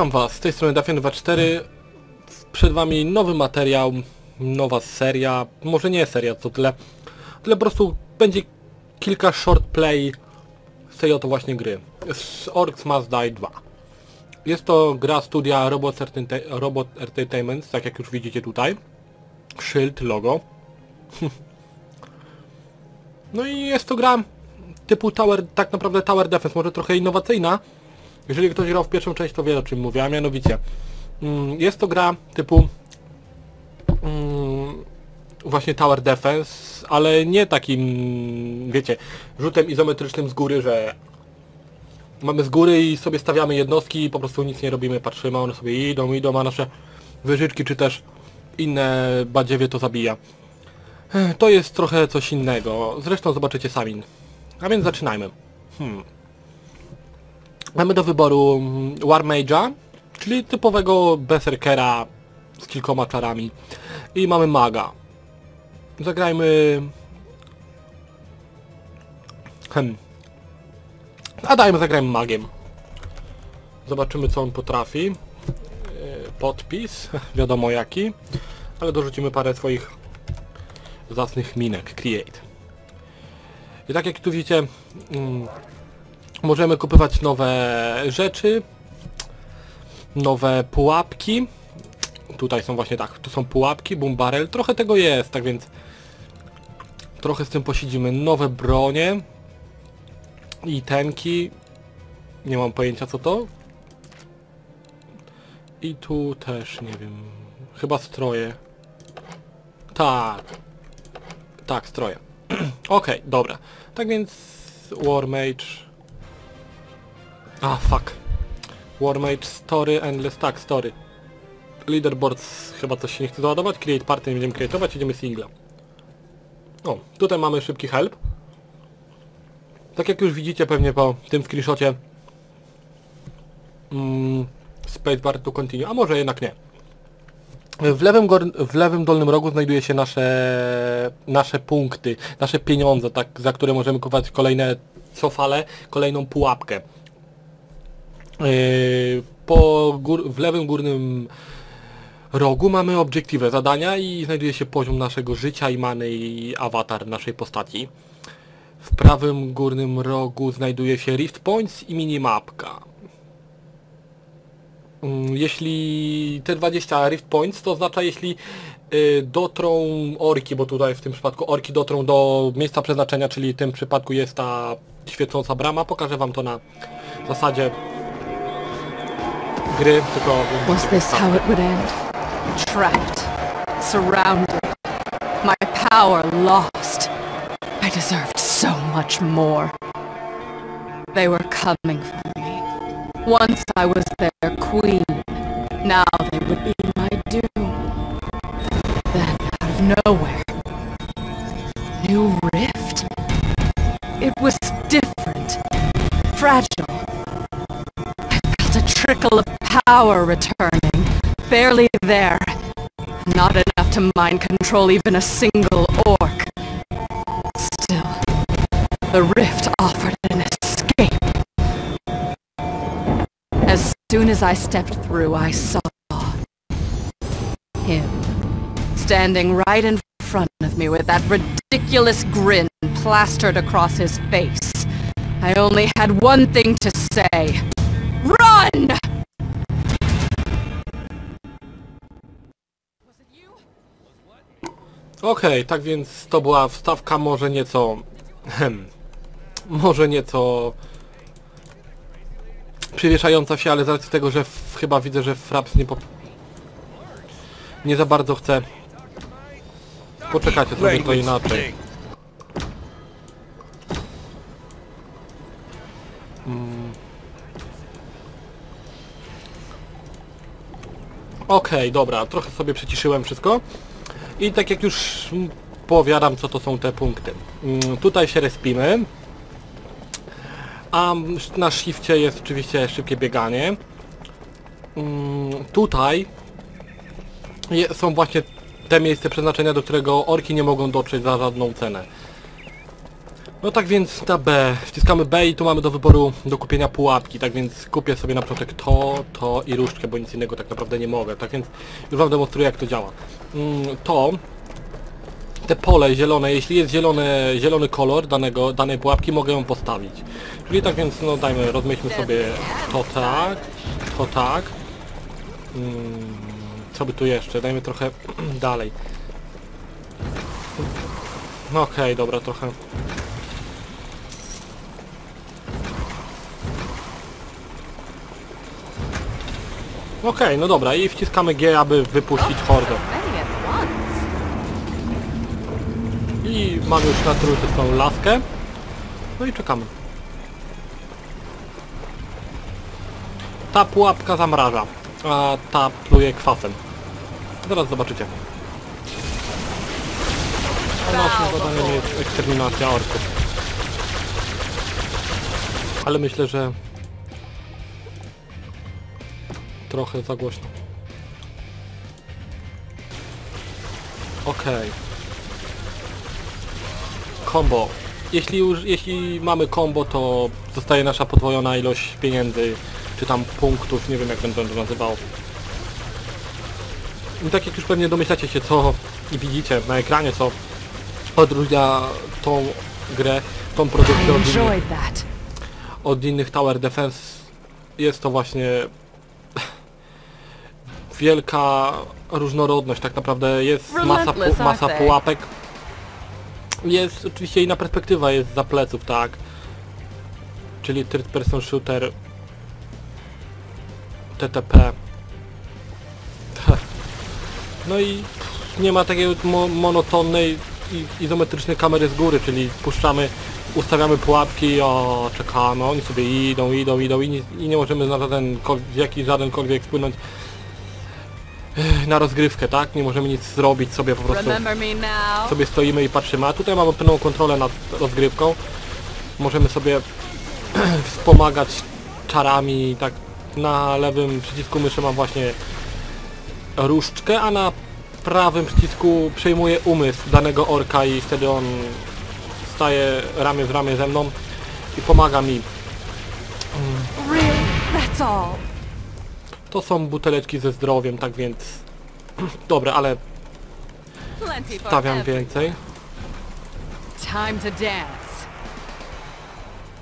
Witam Was, z tej strony Dafian24. Przed Wami nowy materiał, nowa seria, może nie seria, to tyle, tyle po prostu będzie kilka short play z tej oto właśnie gry. Z Orcs Must Die 2. Jest to gra studia Robot, Robot Entertainment, tak jak już widzicie tutaj. Szyld, logo. No i jest to gra typu Tower, tak naprawdę Tower Defense, może trochę innowacyjna. Jeżeli ktoś grał w pierwszą część, to wie o czym mówię, a mianowicie mm, jest to gra typu mm, właśnie Tower Defense, ale nie takim, wiecie, rzutem izometrycznym z góry, że mamy z góry i sobie stawiamy jednostki i po prostu nic nie robimy, patrzymy, one sobie idą, idą, a nasze wyżyczki czy też inne badziewie to zabija. To jest trochę coś innego, zresztą zobaczycie sami. A więc zaczynajmy. Hmm. Mamy do wyboru mm, War Mage'a, czyli typowego berserkera z kilkoma czarami. I mamy maga. Zagrajmy... Hmm. A dajmy, zagrajmy magiem. Zobaczymy co on potrafi. Yy, Podpis, wiadomo jaki. Ale dorzucimy parę swoich zacnych minek. Create. I tak jak tu widzicie, mm, możemy kupować nowe rzeczy, nowe pułapki. Tutaj są właśnie tak, tu są pułapki, boom barrel, trochę tego jest, tak więc trochę z tym posiedzimy. Nowe bronie i tenki. Nie mam pojęcia co to. I tu też nie wiem. Chyba stroje. Tak. Tak, stroje. Okej, dobra. Tak więc War Mage. A, fuck. War Mage Story, Endless, tak, Story. Leaderboards, chyba coś się nie chce załadować. Create party, nie będziemy creatować, idziemy singla. O, tutaj mamy szybki help. Tak jak już widzicie pewnie po tym screenshocie mm, Spacebar to continue, a może jednak nie. W lewym, w lewym dolnym rogu znajduje się nasze, nasze punkty, nasze pieniądze, tak, za które możemy kupować kolejne cofale, kolejną pułapkę. Yy, w lewym górnym rogu mamy obiektywę zadania i znajduje się poziom naszego życia i many i awatar naszej postaci. W prawym górnym rogu znajduje się Rift Points i minimapka. Mm, Jeśli te 20 Rift Points, to oznacza jeśli y, dotrą orki, bo tutaj w tym przypadku orki dotrą do miejsca przeznaczenia, czyli w tym przypadku jest ta świecąca brama. Pokażę wam to na zasadzie. Was this how it would end? Trapped, surrounded, my power lost. I deserved so much more. They were coming for me. Once I was their queen. Now they would be my doom. Then, out of nowhere, new rift. It was different, fragile. Power returning, barely there. Not enough to mind control even a single orc. Still, the rift offered an escape. As soon as I stepped through, I saw him standing right in front of me with that ridiculous grin plastered across his face. I only had one thing to say. Run! Okej, tak więc to była wstawka może nieco... Hem, może nieco... Przywieszająca się, ale z racji tego, że chyba widzę, że Fraps nie. Nie za bardzo chce... Poczekajcie, zrobię to inaczej. Mm. Okej, dobra, trochę sobie przyciszyłem wszystko. I tak jak już powiadam, co to są te punkty. Mm, Tutaj się respimy. A na shifcie jest oczywiście szybkie bieganie. Mm, Tutaj są właśnie te miejsce przeznaczenia, do którego orki nie mogą dotrzeć za żadną cenę. No tak więc na B. Wciskamy B i tu mamy do wyboru do kupienia pułapki, tak więc kupię sobie na początek to, to i różdżkę, bo nic innego tak naprawdę nie mogę. Tak więc już wam demonstruję jak to działa. Mm, to, te pole zielone, jeśli jest zielone, zielony kolor danego, danej pułapki, mogę ją postawić. Czyli tak więc, no dajmy, rozmyślmy sobie to tak, to tak. Mm, co by tu jeszcze? Dajmy trochę dalej. No okej, dobra, trochę Okej, no dobra, i wciskamy G, aby wypuścić hordę. I mamy już na trójce tą laskę. No i czekamy. Ta pułapka zamraża, a ta pluje kwasem. Zaraz zobaczycie. Naszym zadaniem jest eksterminacja orków. Ale myślę, że trochę za głośno. Okej. Combo. Jeśli już, jeśli mamy combo, to zostaje nasza podwojona ilość pieniędzy, czy tam punktów, nie wiem jak będę to nazywał. I tak jak już pewnie domyślacie się, co i widzicie na ekranie, co odróżnia tą grę, tą produkcję od innych, od innych Tower Defense, jest to właśnie wielka różnorodność, tak naprawdę jest masa, pu masa pułapek. Jest oczywiście inna perspektywa, jest za pleców, tak? Czyli third person shooter TTP. No i nie ma takiej mo monotonnej i izometrycznej kamery z góry, czyli puszczamy, ustawiamy pułapki, o czekamy, oni sobie idą, idą, idą i nie, i nie możemy na żaden, w jaki żadenkolwiek wpłynąć na rozgrywkę, tak? Nie możemy nic zrobić sobie po prostu sobie stoimy i patrzymy, a tutaj mamy pełną kontrolę nad rozgrywką. Możemy sobie wspomagać czarami, tak na lewym przycisku myszy mam właśnie różdżkę, a na prawym przycisku przejmuję umysł danego orka i wtedy on staje ramię w ramię ze mną i pomaga mi. Really? That's all. To są buteleczki ze zdrowiem, tak więc... Dobra, ale stawiam więcej.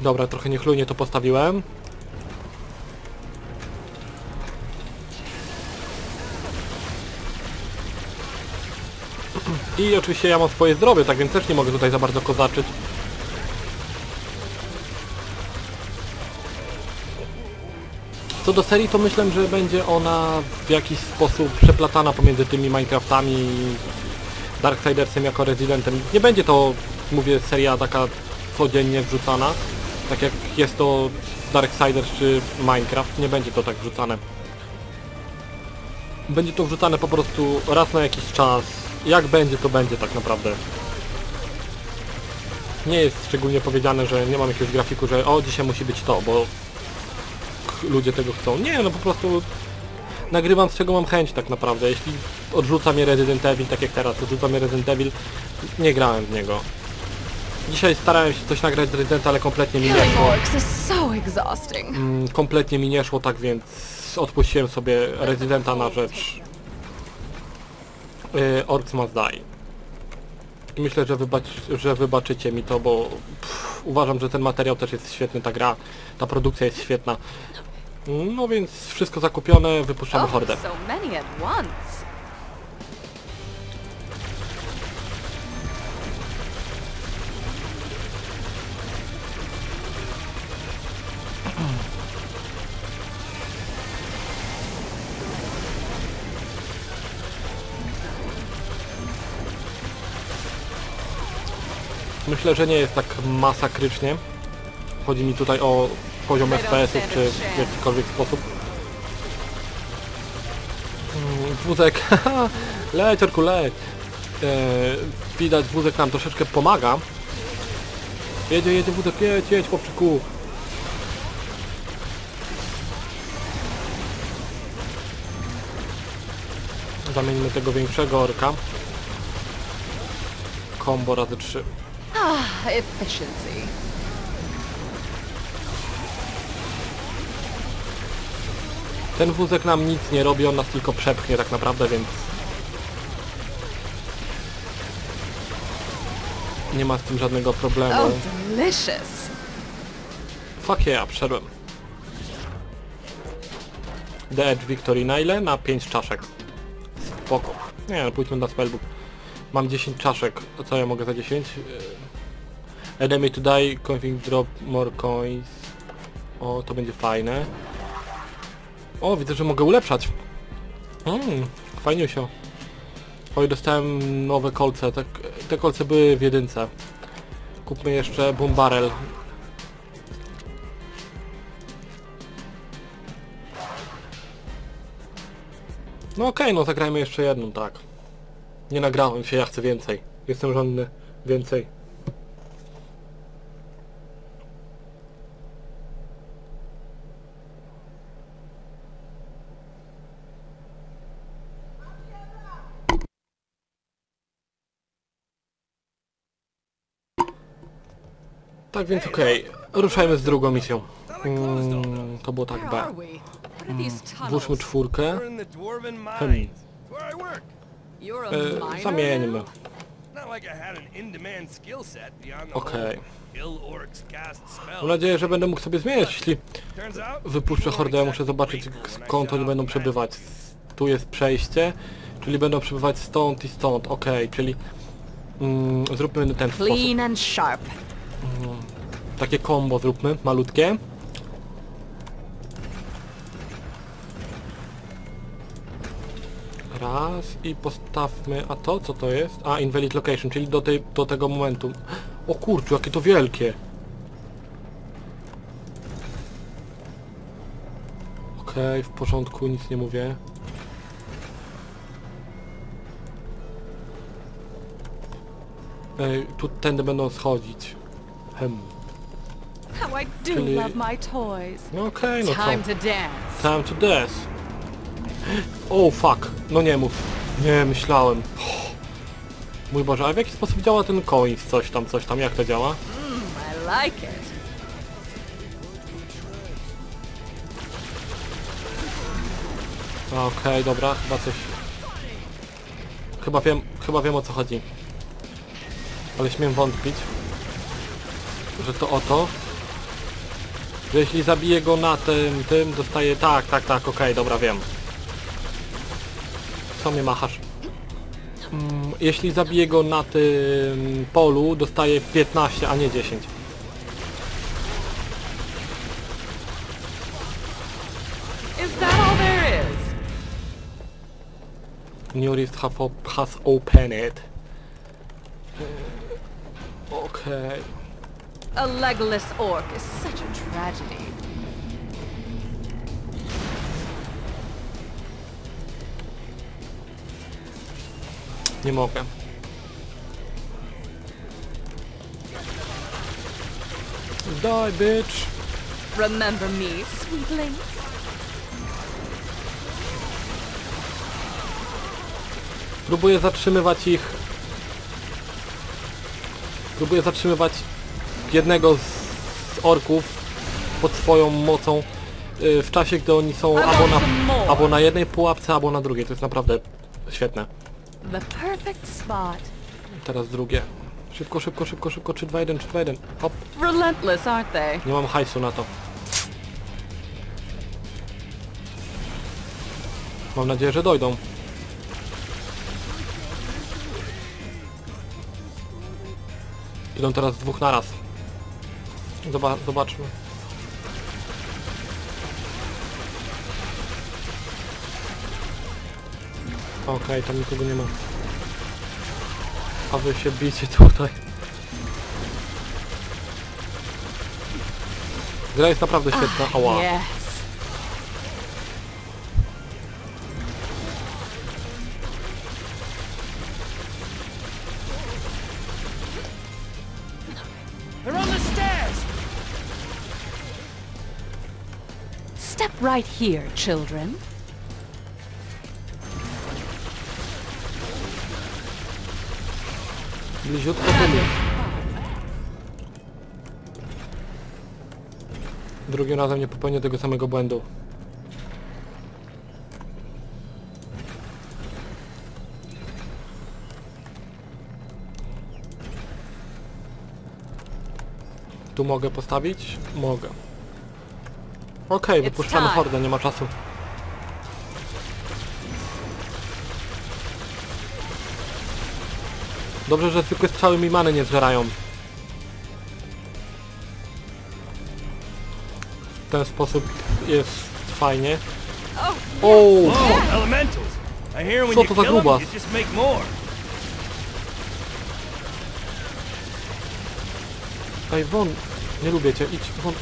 Dobra, trochę niechlujnie to postawiłem. I oczywiście ja mam swoje zdrowie, tak więc też nie mogę tutaj za bardzo kozaczyć. Co do serii, to myślę, że będzie ona w jakiś sposób przeplatana pomiędzy tymi Minecraftami i Darksidersem jako Residentem. Nie będzie to, mówię, seria taka codziennie wrzucana, tak jak jest to Darksiders czy Minecraft, nie będzie to tak wrzucane. Będzie to wrzucane po prostu raz na jakiś czas. Jak będzie, to będzie tak naprawdę. Nie jest szczególnie powiedziane, że nie mam jakiegoś grafiku, że o, dzisiaj musi być to, bo ludzie tego chcą. Nie, no po prostu nagrywam z czego mam chęć tak naprawdę. Jeśli odrzuca mnie Resident Evil, tak jak teraz odrzuca mnie Resident Evil, nie grałem w niego. Dzisiaj starałem się coś nagrać z Residenta, ale kompletnie mi nie szło. Mm, kompletnie mi nie szło, tak więc odpuściłem sobie Residenta na rzecz y, Orcs Must Die. I myślę, że, wybacz, że wybaczycie mi to, bo pff, uważam, że ten materiał też jest świetny, ta gra, ta produkcja jest świetna. No więc wszystko zakupione, wypuszczamy Oh, hordę. so many at once. Myślę, że nie jest tak masakrycznie. Chodzi mi tutaj o poziom FPS-ów czy w jakikolwiek sposób. Mm, Wózek, leć orku leć. E, widać wózek nam troszeczkę pomaga. Jedzie, jedzie wózek, jedź, jedź chłopczyku. Zamienimy tego większego orka. Combo razy 3. Ah, efficiency. Ten wózek nam nic nie robi, on nas tylko przepchnie tak naprawdę, więc... Nie ma z tym żadnego problemu. Oh, delicious. Fuck yeah, wszedłem. The Edge Victory na ile? Na 5 czaszek. Spoko. Nie no, pójdźmy na spellbook. Mam 10 czaszek. Co ja mogę za 10? Yy, Enemy to die, config drop more coins. O, to będzie fajne. O, widzę, że mogę ulepszać. Mm, fajnie się. Oj, dostałem nowe kolce. Te, te kolce były w jedynce. Kupmy jeszcze boom barrel. No okej, no zagrajmy jeszcze jedną, tak. Nie nagrałem się, ja chcę więcej. Jestem żądny więcej. Tak więc okej, ruszajmy z drugą misją. Mm, to było tak B. these Włóżmy czwórkę. Hmm. E, zamieńmy. Okej. spell. Mam nadzieję, że będę mógł sobie zmieniać, jeśli wypuszczę hordę, weren't muszę zobaczyć skąd oni będą przebywać. Tu jest przejście, czyli będą przebywać stąd i stąd, okej, czyli mm, zróbmy ten sposób. Takie combo zróbmy, malutkie. Raz i postawmy, a to co to jest? A, invalid location, czyli do, tej, do tego momentu. O kurczę, jakie to wielkie! Okej, w porządku, nic nie mówię. Ej, tu tędy będą schodzić. Hem. How I do Czyli- love my toys. No okej, no co? Time to dance. Time to dance. Oh fuck. No nie mów. Nie, myślałem. Mój Boże, a w jaki sposób działa ten coins? Coś tam, coś tam, jak to działa? Mm, I like it. Okej, dobra, chyba coś... Chyba wiem, chyba wiem o co chodzi. Ale śmiem wątpić, że to o to. Że jeśli zabiję go na tym, tym, dostaje... Tak, tak, tak, okej, dobra, wiem. Co mnie machasz? Mm, jeśli zabiję go na tym polu, dostaje 15, a nie 10. Is that all there is? Op has opened. Okej. A legless orc is such a tragedy. Nie mogę. Die, bitch! Remember me, sweetlings? Próbuję zatrzymywać ich. Próbuję zatrzymywać jednego z orków pod swoją mocą y, w czasie, gdy oni są albo na, albo na jednej pułapce, albo na drugiej. To jest naprawdę świetne. Teraz drugie. Szybko, szybko, szybko, szybko. 3, 2, 1, 3, 2, 1. Hop. Relentless, aren't they? Nie mam hajsu na to. Mam nadzieję, że dojdą. Idą teraz dwóch naraz. Zoba zobaczmy. Okej, tam nikogo nie ma. A wy się bicie tutaj. Gra jest naprawdę świetna. Ała. Right here, children. Bliziutko razem nie popełnię tego samego błędu. Tu mogę postawić? Mogę. Okej, wypuszczamy time. hordę, nie ma czasu. Dobrze, że zwykłe strzały mi many nie zżerają. W ten sposób jest fajnie. O! Oh, elementals! I hear when Co you to za kill 'em, grubas? you just make more. Ej, won! Nie lubię cię, idź won.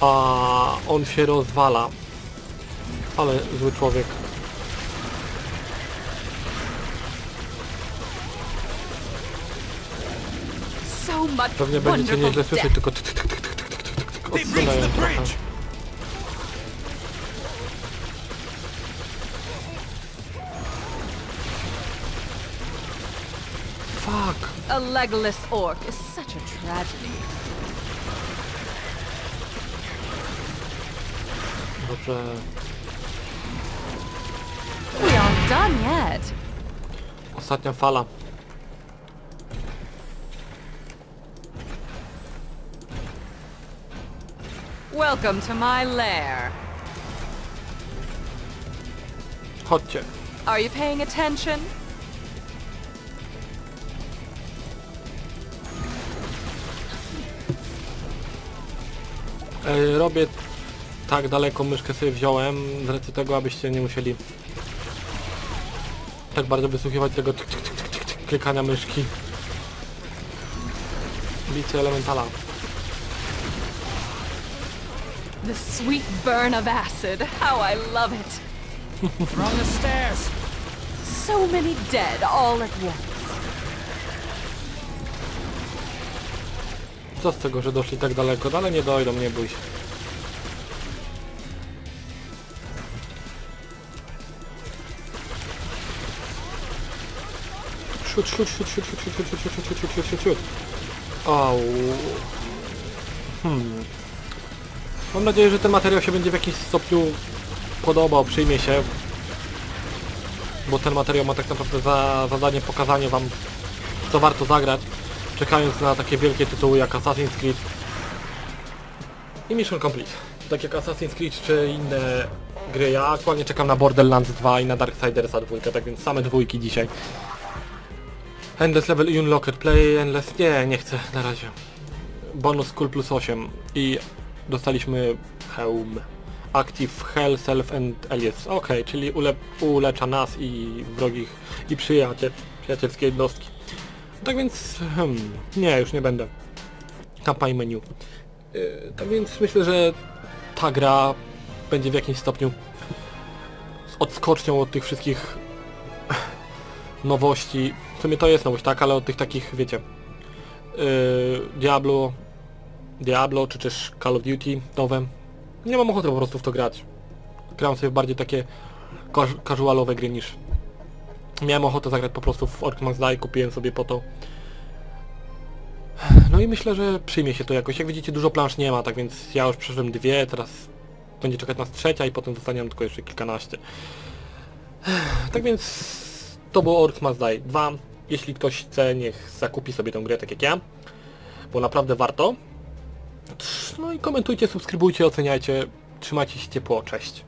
A on się rozwala. Ale zły człowiek. Pewnie będziecie nieźle słyszeć, tylko tyk, tyk, tyk, tyk, tyk, tyk, tyk, tyk, They've odsunają reached the trochę. Fuck! A legless orc is such a tragedy. Dobrze. We aren't done yet. Ostatnia fala. Welcome to my lair. Chodźcie. Are you paying attention? E, robię tak daleko myszkę sobie wziąłem z racji tego, abyście nie musieli tak bardzo wysłuchiwać tego tyk, tyk, tyk, tyk, tyk, klikania myszki. Bicie elementala. The sweet burn of acid. How I love it. On the stairs! So many dead all at once. Co z tego, że doszli tak daleko? Dalej nie dojdą, nie bój się. Siut, siut, siut, siut, siut, siut, siut, siut, siut, siut, siut, siut, siut. Au. Hmm. Mam nadzieję, że ten materiał się będzie w jakimś stopniu podobał, przyjmie się. Bo ten materiał ma tak naprawdę za zadanie pokazanie wam, co warto zagrać czekając na takie wielkie tytuły jak Assassin's Creed i Mission Complete. Tak jak Assassin's Creed czy inne gry. Ja aktualnie czekam na Borderlands 2 i na Darksidersa 2, tak więc same dwójki dzisiaj. Endless Level i Unlocked Play, Endless... Nie, nie chcę na razie. Bonus Cool plus 8 i dostaliśmy hełm. Active Hell, Self and Alias. Okej, czyli ule ulecza nas i wrogich i przyjaciel, przyjacielskie jednostki. Tak więc, hmm, nie, już nie będę. Kampani menu. Yy, tak więc myślę, że ta gra będzie w jakimś stopniu odskocznią od tych wszystkich nowości. W sumie to jest nowość, tak, ale od tych takich, wiecie, yy, Diablo, Diablo, czy też Call of Duty nowe. Nie mam ochoty po prostu w to grać. Gram sobie w bardziej takie casual- casualowe gry niż Miałem ochotę zagrać po prostu w Orc Must Die, kupiłem sobie po to. No i myślę, że przyjmie się to jakoś. Jak widzicie dużo plansz nie ma, tak więc ja już przeszedłem dwie, teraz będzie czekać nas trzecia i potem zostanie nam tylko jeszcze kilkanaście. Tak więc to było Orc Must Die 2. Jeśli ktoś chce, niech zakupi sobie tą grę tak jak ja, bo naprawdę warto. No i komentujcie, subskrybujcie, oceniajcie. Trzymajcie się ciepło, cześć.